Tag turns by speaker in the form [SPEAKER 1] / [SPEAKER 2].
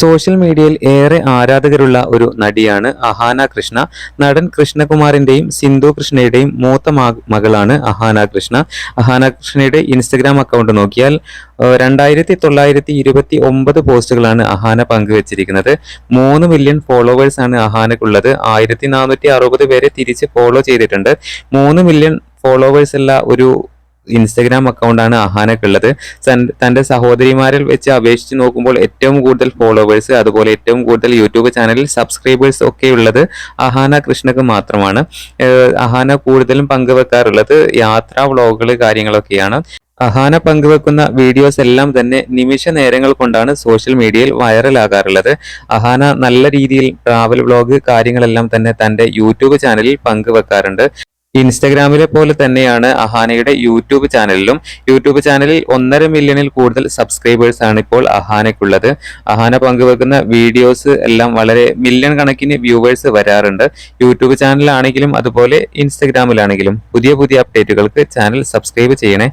[SPEAKER 1] Social മീഡിയയിൽ ഏറെ ആരാധകരുള്ള ഒരു നടിയാണ് അഹാന കൃഷ്ണ. നടൻ കൃഷ്ണകുമാറിന്റെയും സിന്ധു കൃഷ്ണയുടെയും മൂത്ത മകളാണ് അഹാന കൃഷ്ണ. അഹാന കൃഷ്ണയുടെ ഇൻസ്റ്റഗ്രാം അക്കൗണ്ട് നോക്കിയാൽ രണ്ടായിരത്തി തൊള്ളായിരത്തി ഇരുപത്തി ഒമ്പത് പോസ്റ്റുകളാണ് അഹാന പങ്കുവച്ചിരിക്കുന്നത്. മൂന്ന് മില്യൺ ഫോളോവേഴ്സ് ആണ് അഹാനക്കുള്ളത്. ആയിരത്തി നാനൂറ്റി അറുപത് പേരെ തിരിച്ച് ഫോളോ ചെയ്തിട്ടുണ്ട്. മൂന്ന് മില്യൺ ഫോളോവേഴ്സ് ഉള്ള ഒരു ഇൻസ്റ്റഗ്രാം അക്കൗണ്ടാണ് അഹാനക്കുള്ളത് തന്റെ സഹോദരിമാരിൽ വെച്ച് അപേക്ഷിച്ച് നോക്കുമ്പോൾ ഏറ്റവും കൂടുതൽ ഫോളോവേഴ്സ് അതുപോലെ ഏറ്റവും കൂടുതൽ യൂട്യൂബ് ചാനലിൽ സബ്സ്ക്രൈബേഴ്സ് ഒക്കെ ഉള്ളത് അഹാന കൃഷ്ണക്ക് മാത്രമാണ്. അഹാന കൂടുതലും പങ്കുവെക്കാറുള്ളത് യാത്രാ വ്ളോഗുകൾ കാര്യങ്ങളൊക്കെയാണ്. അഹാന പങ്കുവെക്കുന്ന വീഡിയോസ് എല്ലാം തന്നെ നിമിഷ നേരങ്ങൾ കൊണ്ടാണ് സോഷ്യൽ മീഡിയയിൽ വൈറലാകാറുള്ളത് അഹാന നല്ല രീതിയിൽ ട്രാവൽ വ്ളോഗ് കാര്യങ്ങളെല്ലാം തന്നെ തന്റെ യൂട്യൂബ് ചാനലിൽ പങ്കുവെക്കാറുണ്ട്. ഇൻസ്റ്റഗ്രാമിലെ പോലെ തന്നെയാണ് അഹാനയുടെ യൂട്യൂബ് ചാനലിലും. യൂട്യൂബ് ചാനലിൽ ഒന്നര മില്യണിൽ കൂടുതൽ സബ്സ്ക്രൈബേഴ്സ് ആണ് ഇപ്പോൾ അഹാനയ്ക്കുള്ളത്. അഹാന പങ്കുവെക്കുന്ന വീഡിയോസ് എല്ലാം വളരെ മില്യൺ കണക്കിന് വ്യൂവേഴ്സ് വരാറുണ്ട്. യൂട്യൂബ് ചാനലാണെങ്കിലും അതുപോലെ ഇൻസ്റ്റഗ്രാമിലാണെങ്കിലും പുതിയ പുതിയ അപ്ഡേറ്റുകൾക്ക് ചാനൽ സബ്സ്ക്രൈബ് ചെയ്യണേ.